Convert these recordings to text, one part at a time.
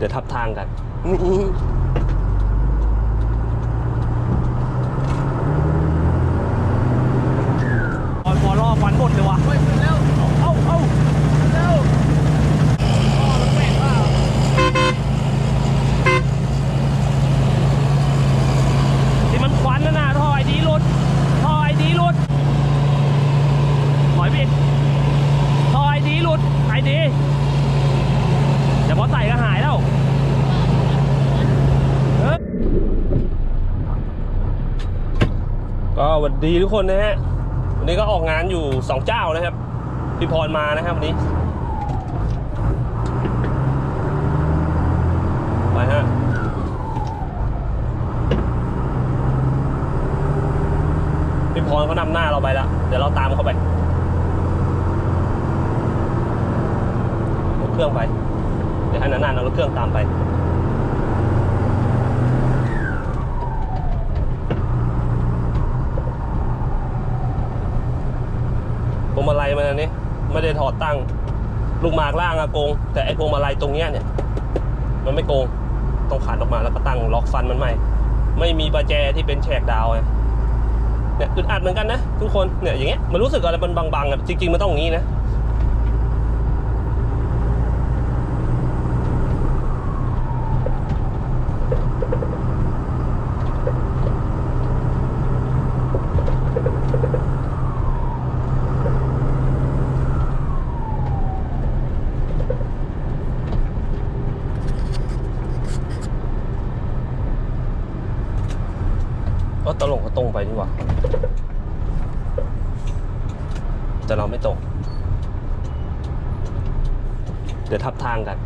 เดี๋ยวทับทางกันพอพอรอบวันหมดเลยว่ะ เฮ้ยเร็ว เอ้าเอ้า เร็วพ่อมันแปลกเปล่า ที่มันควันนะนะท่อไอดีหลุดท่อไอดีหลุดถอยไปอีกท่อไอดีหลุดไอดีเดี๋ยวพอใส่ก็หายแล้วเฮ้ย ก็สวัส ดีทุกคนนะฮะ วันนี้ก็ออกงานอยู่สองเจ้านะครับ พี่พรมานะครับวันนี้ ไปฮะพี่พรเขานำหน้าเราไปแล้ว เดี๋ยวเราตามเขาไปรถเครื่องไป เดี๋ยวให้นานๆเอารถเครื่องตามไป พวง มันอันนี้ ไม่ได้ถอดตั้ง ลูกหมากล่างอะโกง แต่ไอ้พวงมาลัยตรงเนี้ยเนี่ย มันไม่โกง ต้องขันออกมาแล้วก็ตั้งล็อกฟันมันใหม่ ไม่มีประแจที่เป็นแฉกดาวไงเนี่ยอึดอัดเหมือนกันนะทุกคนเนี่ยอย่างเงี้ยมันรู้สึกอะไรมันบางๆอะจริงๆมันต้องอย่างนี้นะ ตลงก็ตรงไปดีกว่า แต่เราไม่ตก เดี๋ยวทับทางกัน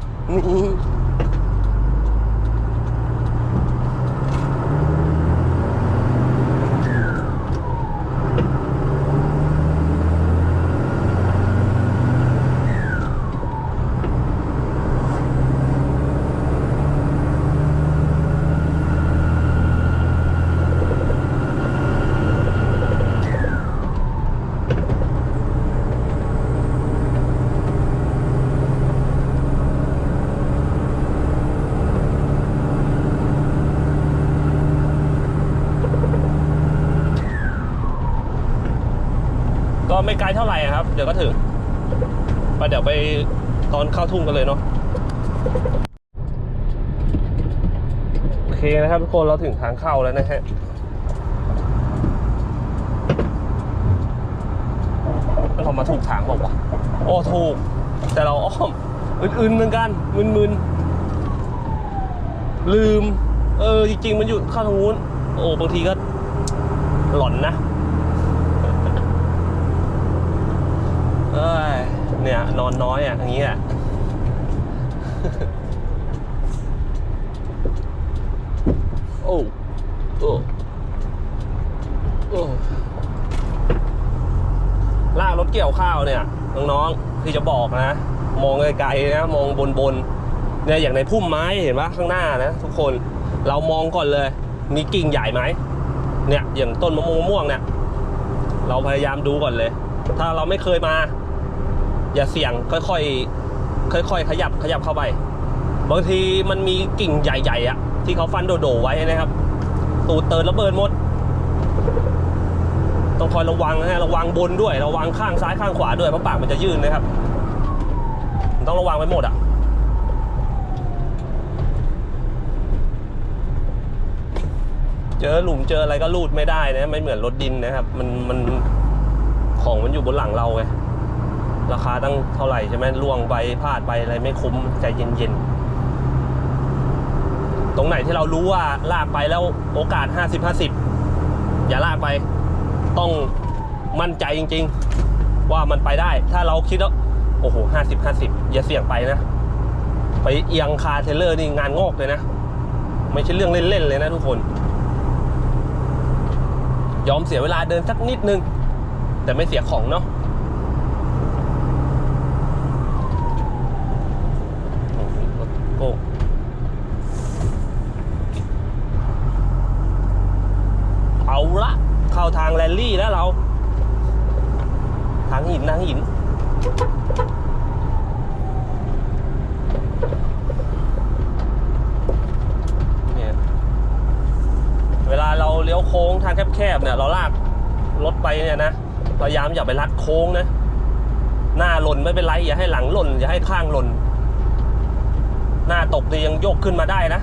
ก็ไม่ไกลเท่าไหร่ครับ เดี๋ยวก็ถึงไปเดี๋ยวไปตอนเข้าทุ่งกันเลยเนาะโอเคนะครับทุกคนเราถึงทางเข้าแล้วนะฮะเรามาถูกทางบอกว่าโอ้ถูก แต่เราอ้อมอื่นๆเหมือนกันมึนๆลืม เออจริงๆมันอยู่ข้าทางนู้นโอ้บางทีก็หลอนนะ เอ้ย เนี่ย นอนน้อยอะอย่างนี้อะโอ้โอ้โอ้ลากรถเกี่ยวข้าวเนี่ยน้องๆที่จะบอกนะ มองไกลๆนะ มองบนๆเนี่ยอย่างในพุ่มไม้เห็นปะข้างหน้านะทุกคนเรามองก่อนเลย มีกิ่งใหญ่ไหมเนี่ยอย่างต้นมะม่วงม่วงเนี่ยเราพยายามดูก่อนเลย ถ้าเราไม่เคยมา อย่าเสี่ยงค่อยๆค่อยๆขยับขยับเข้าไป บางทีมันมีกิ่งใหญ่ๆอะที่เขาฟันโดดๆไว้นะครับ ตูดเติร์นระเบิดหมด ต้องคอยระวังนะฮะระวังบนด้วยระวังข้างซ้ายข้างขวาด้วยเพราะปากมันจะยื่นนะครับ ต้องระวังไปหมดอะเจอหลุมเจออะไรก็ลูดไม่ได้นะไม่เหมือนรถดินนะครับ มันมันของมันอยู่บนหลังเราไง ราคาตั้งเท่าไหร่ใช่ไหมล่วงไปพลาดไปอะไรไม่คุ้มใจเย็นๆ ตรงไหนที่เรารู้ว่าลากไปแล้วโอกาส 50-50 อย่าลากไป ต้องมั่นใจจริง ๆ ว่ามันไปได้ ถ้าเราคิดว่าโอ้โห50-50อย่าเสี่ยงไปนะ ไปเอียงคาเทเลอร์นี่งานงอกเลยนะ ไม่ใช่เรื่องเล่น ๆ เลยนะทุกคน ยอมเสียเวลาเดินสักนิดนึง แต่ไม่เสียของเนาะ โอ้เอาละ เข้าทางแรลลี่แล้วเรา ทางหินทางหิน แคบๆเนี่ย เราลากรถไปเนี่ยนะพยายามอย่าไปลัด โค้งนะ หน้าหล่นไม่เป็นไร อย่าให้หลังหล่น อย่าให้ข้างหล่น หน้าตกนี่ยังโยกขึ้นมาได้นะ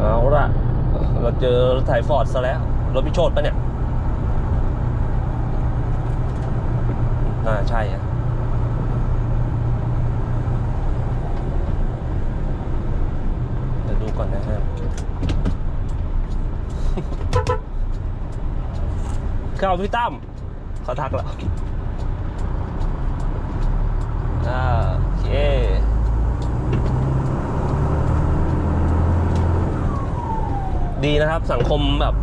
เอาละเราเจอรถไถฟอร์ดซะแล้ว รถพิโชดปะเนี่ย น่าใช่อะเดี๋ยวดูก่อนนะฮะ เข้าพี่ตั้มเขาทักแล้วอ่าโอเคดีนะครับสังคมแบบ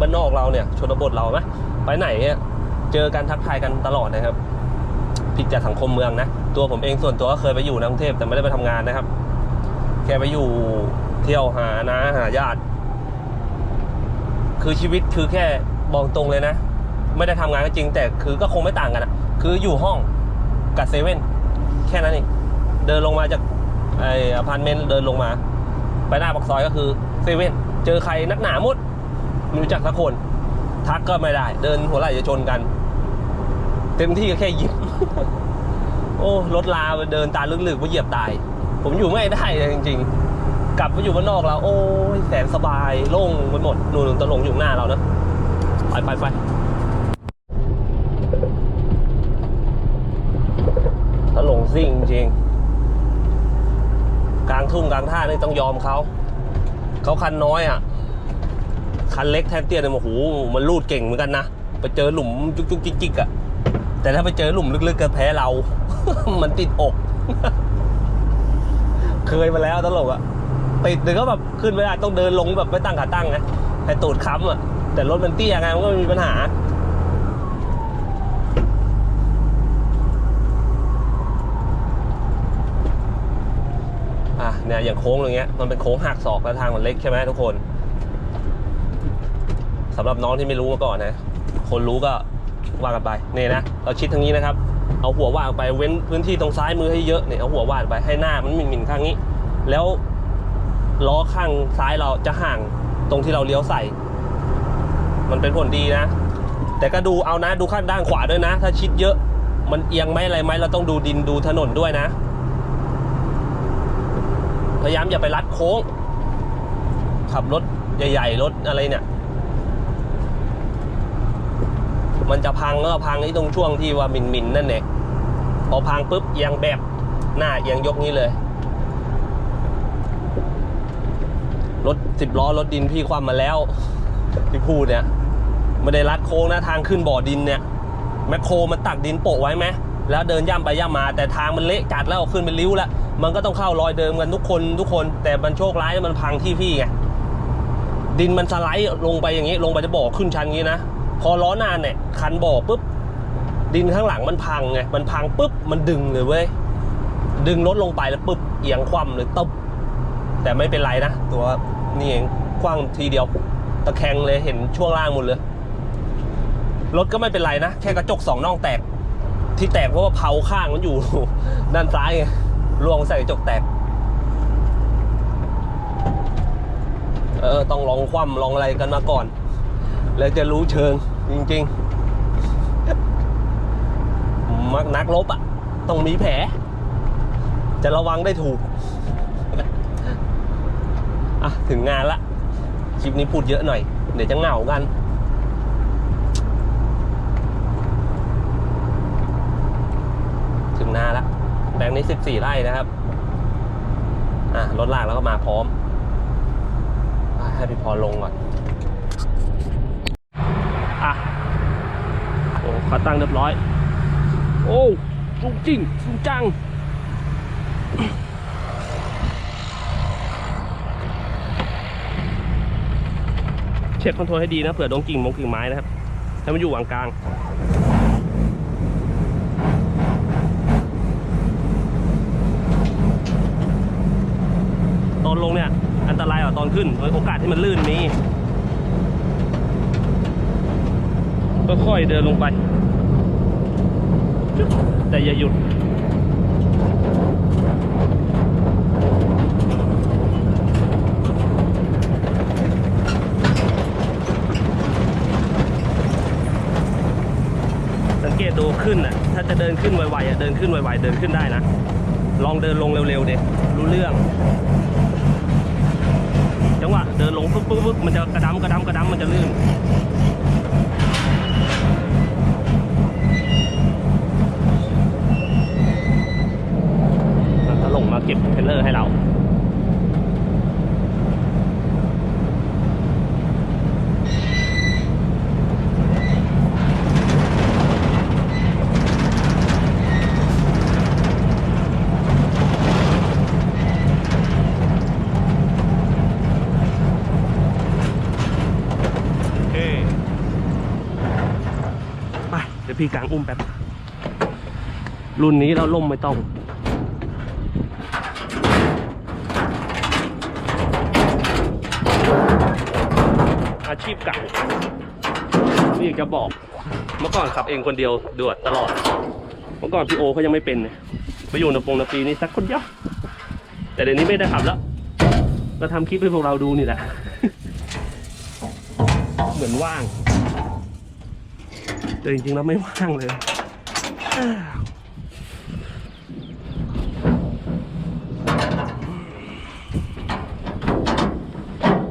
บ้านนอกเราเนี่ยชนบทเราไหมไปไหนเนี่ยเจอกันทักทายกันตลอดนะครับ ผิดจากสังคมเมืองนะ ตัวผมเองส่วนตัวก็เคยไปอยู่ในกรุงเทพแต่ไม่ได้ไปทำงานนะครับ แค่ไปอยู่เที่ยวหานะหาญาติ คือชีวิตคือแค่บอกตรงเลยนะ ไม่ได้ทำงานก็จริง แต่คือก็คงไม่ต่างกันอะคืออยู่ห้องกับเซเว่นแค่นั้นเองเดินลงมาจากไออพาร์ตเมนต์เดินลงมา ไปหน้าปากซอยก็คือเซเว่นเจอใครนักหนาหมดไม่รู้จักสักคน ทักก็ไม่ได้ เดินหัวไหล่จะชนกัน เต็มที่ก็แค่ยิ้มโอ้รถลาไปเดินตาลึกๆว่าเหยียบตาย ผมอยู่ไม่ได้เลยจริง ๆ กลับมาอยู่บ้านนอกแล้ว โอ้ยแสนสบายโล่งไปหมดนูนตะลงอยู่หน้าเรานะไปไปไปตะหลงซิ่งจ ริง กลางทุ่งกลางท่านี่ต้องยอมเขา เขาคันน้อยอะ คันเล็กแทนเตี้ยเนี่ยโอ้โหมันลูดเก่งเหมือนกันนะ ไปเจอหลุมจุกจุกจิกจิกอะ แต่ถ้าไปเจอหลุมลึกๆก็แพ้เรา มันติดอก เคยมาแล้วตลกอะ ติดเดี๋ยวก็แบบขึ้นไม่ได้ต้องเดินลงแบบไม่ตั้งขาตั้งไงให้ตูดค้ำอะ แต่รถมันเตี้ยไงมันก็มีปัญหา อะเนี่ยอย่างโค้งอย่างเงี้ยมันเป็นโค้งหักศอกแล้วทางมันเล็กใช่ไหมทุกคนสำหรับน้องที่ไม่รู้มาก่อนนะ คนรู้ก็ว่ากันไปนี่นะเราชิดทางนี้นะครับ เอาหัวว่างไปเว้นพื้นที่ตรงซ้ายมือให้เยอะเนี่ยเอาหัววางไปให้หน้ามันหมิ่นข้างนี้ แล้วล้อข้างซ้ายเราจะห่างตรงที่เราเลี้ยวใส่ มันเป็นผลดีนะ แต่ก็ดูเอานะดูข้างด้านขวาด้วยนะ ถ้าชิดเยอะ มันเอียงไหมอะไรไหมเราต้องดูดินดูถนนด้วยนะ พยายามอย่าไปลัดโค้ง ขับรถใหญ่ๆรถอะไรเนี่ย มันจะพังก็พังที่ตรงช่วงที่ว่ามินมินนั่นเองพอพังปุ๊บเอียงแบบหน้าเอียงยกนี้เลย รถสิบล้อรถดินพี่ความมาแล้วที่พูดเนี่ยไม่ได้ลัดโค้งนะทางขึ้นบ่อดินเนี่ยแมคโครมันตักดินโปะไว้ไหมแล้วเดินย่ำไปย่ำมา แต่ทางมันเละจัดแล้วขึ้นเป็นริ้วแล้ว มันก็ต้องเข้ารอยเดิมกันทุกคนทุกคน แต่มันโชคร้ายมันพังที่พี่ไงดินมันสไลด์ลงไปอย่างนี้ลงไปจะบ่อขึ้นชันอย่างนี้นะพอล้อหน้าเนี่ยคันบ่อปุ๊บดินข้างหลังมันพังไงมันพังปุ๊บมันดึงเลยเว้ยดึงรถลงไปแล้วปุ๊บเอียงคว่ำเลยตึ๊บแต่ไม่เป็นไรนะตัวนี่เองคว่ำทีเดียวตะแคงเลยเห็นช่วงล่างหมดเลยรถก็ไม่เป็นไรนะแค่กระจกสองน่องแตก ที่แตกเพราะว่าเผาข้างมันอยู่ด้านซ้ายไง ลวงใส่กระจกแตก เออ ต้องลองคว่ำลองอะไรกันมาก่อน แล้วจะรู้เชิงจริง ๆ มักนักลบอะ ต้องมีแผล จะระวังได้ถูก อะ ถึงงานละ คลิปนี้พูดเยอะหน่อย เดี๋ยวจะเหงากัน ถึงนาละ แปลงนี้ 14 ไร่นะครับอะรถลากแล้วก็มาพร้อมอให้พี่พรลงก่อนอะโอ้ขาตั้งเรียบร้อย โอ้สูงจริงสูงจังเช็คคอนโทรลให้ดีนะเผื่อโดนกิ่งมงกิ่งไม้นะครับให้มันอยู่วางกลาง ตอนลงเนี่ย อันตรายกว่าตอนขึ้น โอกาสที่มันลื่นมีค่อยๆเดินลงไป แต่อย่าหยุดสังเกตดูขึ้นอะ ถ้าจะเดินขึ้นไวๆอะ เดินขึ้นไวๆ เดินขึ้นได้นะ ลองเดินลงเร็วๆเด็รู้เรื่อง จังหวะเดินลงปุ๊บปุ๊บปุ๊บมันจะกระดำกระดำกระดำมันจะลื่นแล้วก็ลงมาเก็บเทรลเลอร์ให้เรา โอเค ไป เดี๋ ยวพี่กลางอุ้มแป๊บ รุ่นนี้เราล่มไม่ต้องอาชีพเก่านี่จะบอก เมื่อก่อนขับเองคนเดียวดวดตลอด เมื่อก่อนพี่โอเขายังไม่เป็นเนี่ยมาอยู่ในปงนาปีนี่สักคนเดียว แต่เดี๋ยวนี้ไม่ได้ขับแล้ว ก็ทำคลิปให้พวกเราดูนี่แหละ เหมือนว่าง แต่จริงๆแล้วไม่ว่างเลย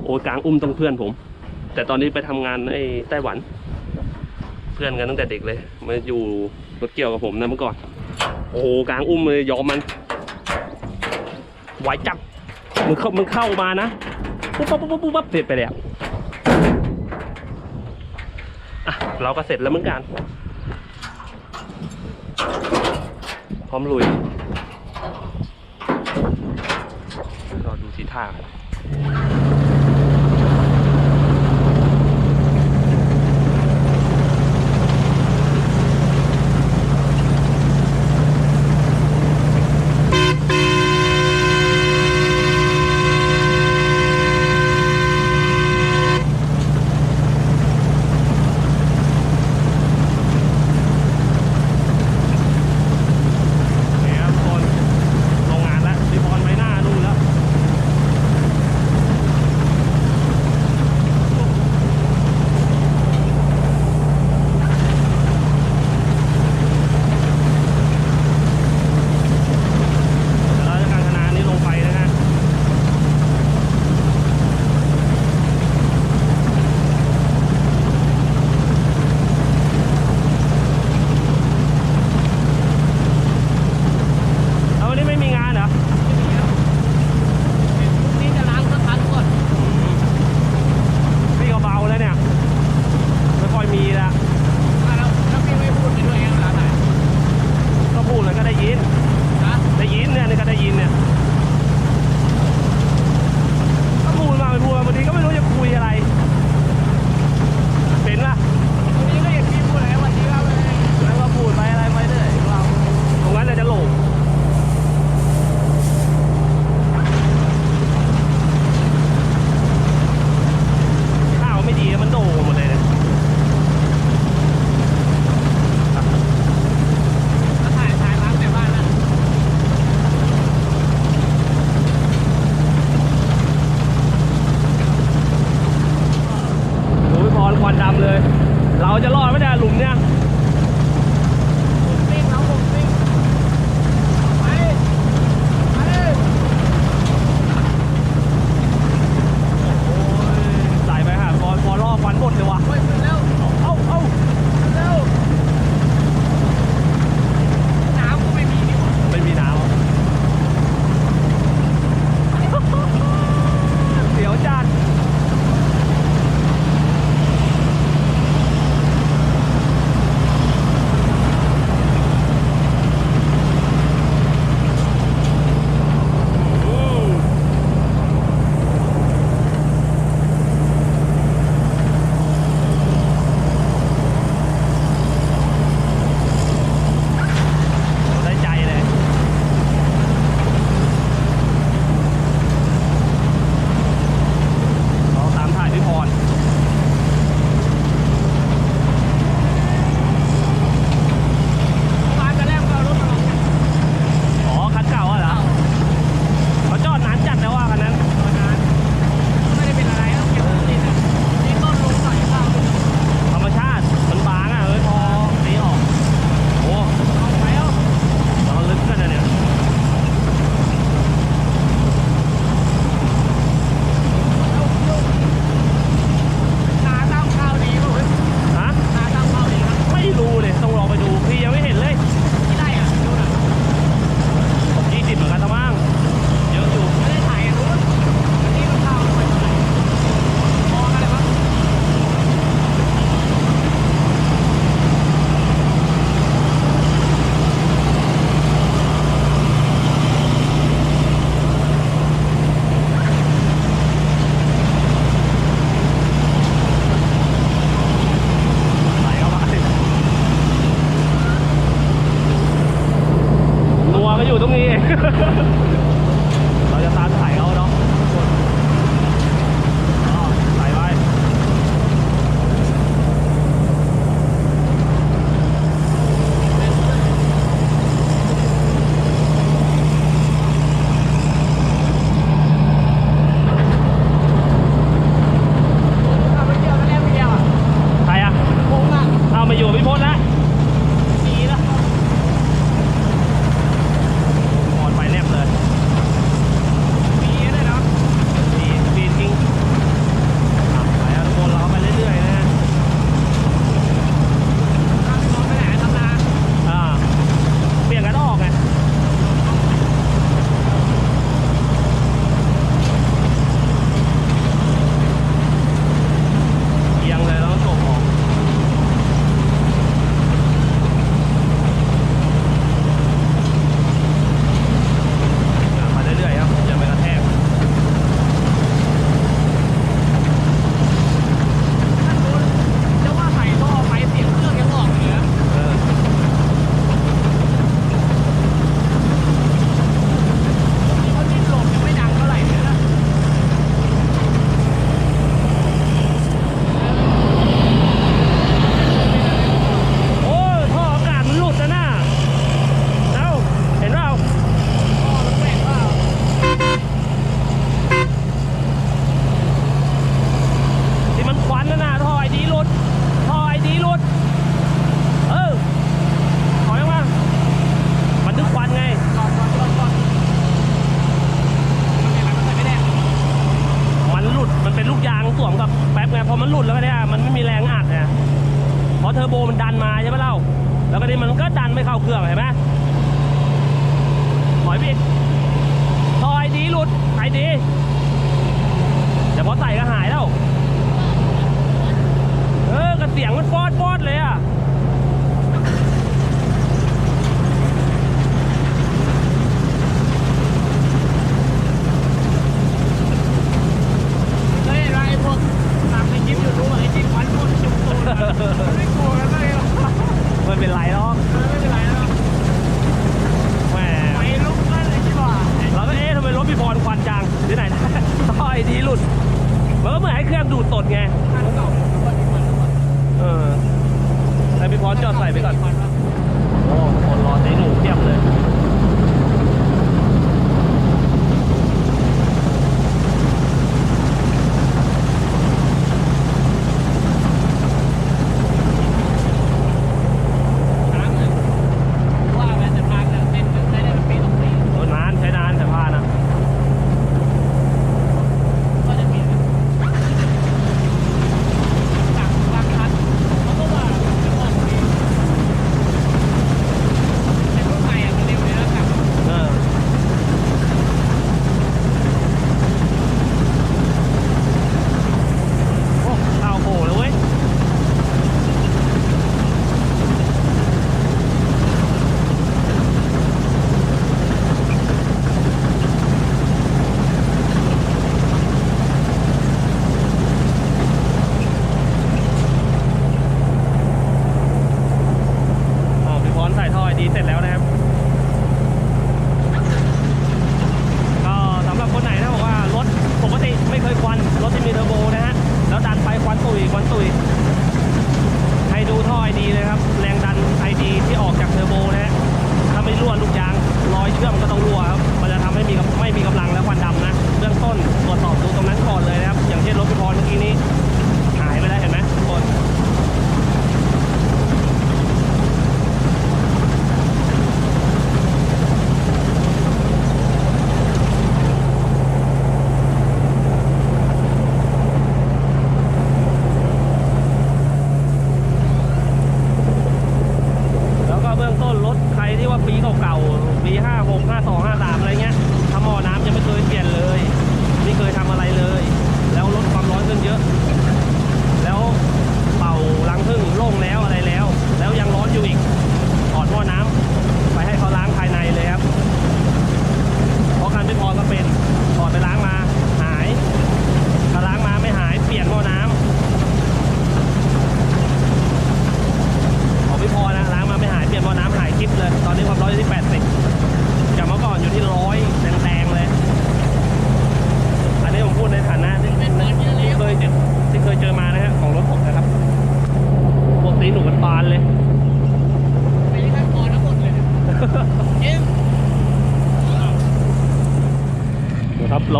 โอ้ยกลางอุ้มต้องเพื่อนผม แต่ตอนนี้ไปทำงานในไต้หวัน เพื่อนกันตั้งแต่เด็กเลยมาอยู่รถเกี่ยวกับผมนะเมื่อก่อน โอ้กลางอุ้มเลยยอมมันไหวจับมันเข้ามันเข้ามานะปุ๊บปั๊บปุ๊บปั๊บปุ๊บเสร็จไปแล้ว อะเราก็เสร็จแล้วเหมือนกัน พร้อมลุยรอดูทิศทาง ถ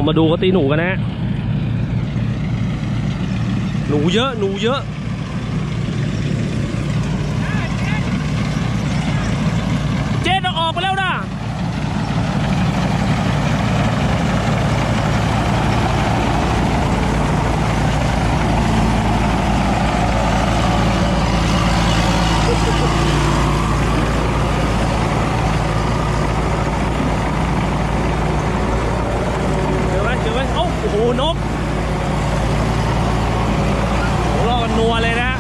มาดูกระตีหนูกันนะฮะหนูเยอะ หนูเยอะ เจ๊เราออกไปแล้วนะเจอไหมเจอไหมเอ้าโอ้โหนกโอ้โหรอกันนัวเลยนะ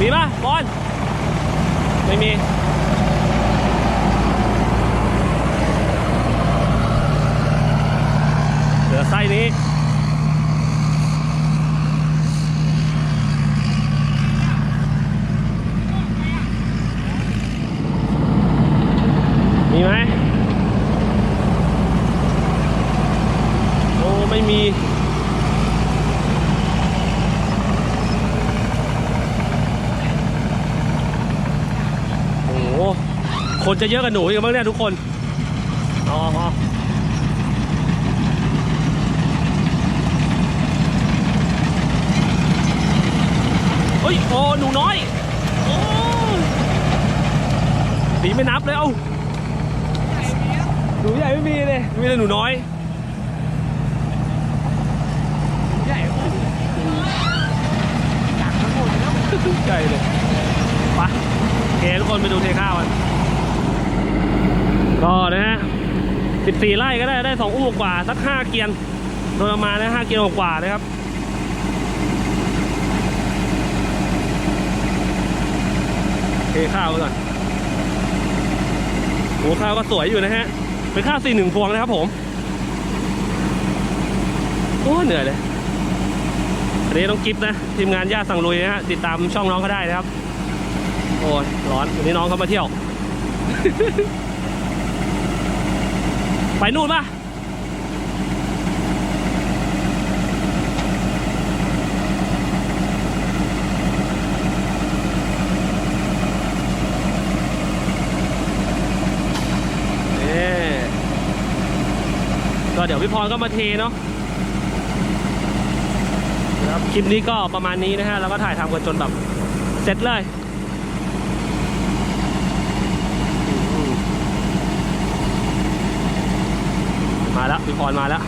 มีป่ะบอลไม่มี เหลือไส้นี้ มีไหมโอ้ ไม่มี โอ้โห คน จะเยอะกับหนูอีกบ้างเนี่ยทุกคนอ๋ออ๋อเฮ้ยโอ้หนูน้อยโอ้ดีไม่นับเลยเอ้าหนูใหญ่ไม่มีเลยมีแต่หนูน้อย ใหญ่มากจักทั้งหมดแล้ว ใหญ่เลยไปโอเคทุกคนไปดูเทข้าวกัน ก็นะฮะ 14ไร่ก็ได้ได้ 2 อู้กว่า สัก 5 เกียนโดยประมาณนะ5เกียนกว่านะครับเทข้าวก่อนโอ้ข้าวก็สวยอยู่นะฮะ เป็นข้าวสี่หนึ่งพวงนะครับผม โอ้เหนื่อยเลยอันนี้ต้องกิฟนะ ทีมงานญาติสั่งลุยนะฮะ ติดตามช่องน้องเขาได้นะครับ โอ้ยร้อนวันนี้น้องเขามาเที่ยว ไปนู่นปะก็เดี๋ยวพี่พรก็มาเทเนาะนะครับคลิปนี้ก็ประมาณนี้นะฮะ แล้วก็ถ่ายทำกันจนแบบ เสร็จเลย มาแล้วพี่พรมาแล้ว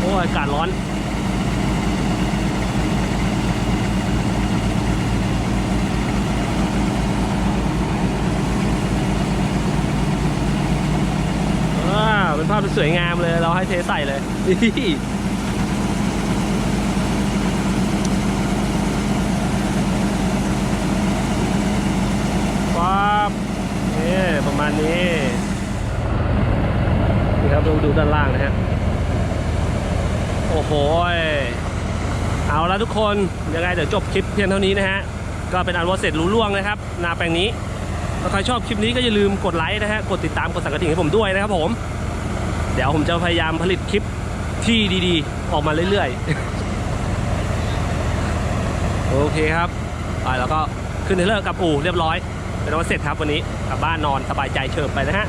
โอ้ยอากาศร้อนอ่าเป็นภาพที่สวยงามเลย เราให้เทใส่เลย นี่ป๊าบนี่ประมา ณนี้นี่ครับดูดูด้านล่างนะฮะโอ้โหเอาละทุกคนยังไงเดี๋ยวจบคลิปเพียงเท่านี้นะฮะก็เป็นอันว่าเสร็จรู้ล่วงนะครับนาแปลงนี้ถ้าใครชอบคลิปนี้ก็อย่าลืมกดไลค์นะฮะกดติดตามกดสั่นกระดิ่งให้ผมด้วยนะครับผม เดี๋ยวผมจะพยายามผลิตคลิปที่ดีๆ ออกมาเรื่อยๆ โอเคครับไปแล้วก็ขึ้นเทรลเลอร์กลับอู่เรียบร้อย เป็นว่าเสร็จครับวันนี้กลับบ้านนอนสบายใจเฉิบไปนะฮะ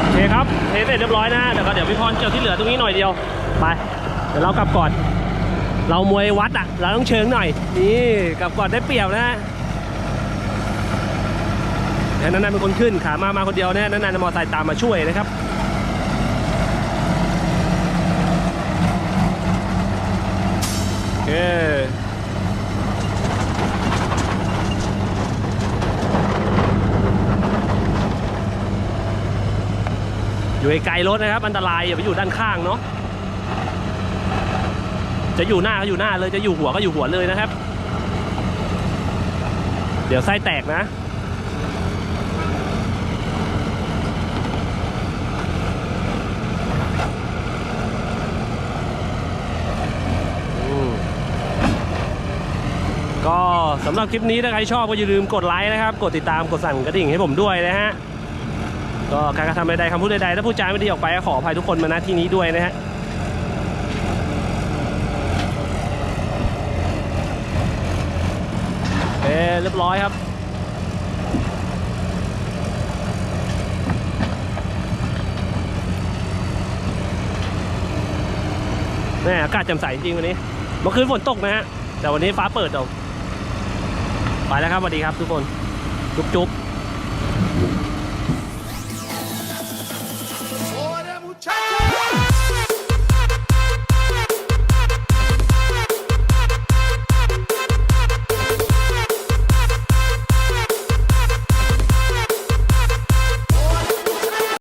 โอเคครับเทเสร็จเรียบร้อยนะฮะเดี๋ยวก็เดี๋ยวพี่พรเกี่ยวที่เหลือตรงนี้หน่อยเดียว ไป เดี๋ยวเรากลับก่อน เรามวยวัดอะ เราต้องเชิงหน่อย นี่กับก่อนได้เปรียบนะฮะเดี๋ยนั้นเป็นคนขึ้นขามามาคนเดียวนะนั้นๆมอไซค์ตามมาช่วยนะครับโอเคอยู่ไกลรถนะครับ อันตรายอย่าไปอยู่ด้านข้างเนาะ จะอยู่หน้าก็อยู่หน้าเลยจะอยู่หัวก็อยู่หัวเลยนะครับ เดี๋ยวไส้แตกนะก็สำหรับคลิปนี้ถ้าใครชอบก็อย่าลืมกดไลค์นะครับ กดติดตามกดสั่นกระดิ่งให้ผมด้วยนะฮะก็การกระทำใดๆคำพูดใดๆถ้าพูดจาไม่ดีออกไปก็ขออภัยทุกคนมาณที่นี้ด้วยนะฮะ โอ เคเรียบร้อยครับนี่อากาศแจ่มใสจริงวันนี้เมื่อคืนฝนตกนะฮะ แต่วันนี้ฟ้าเปิดเอาไปแล้วครับสวัสดีครับทุกคน จุ๊บๆ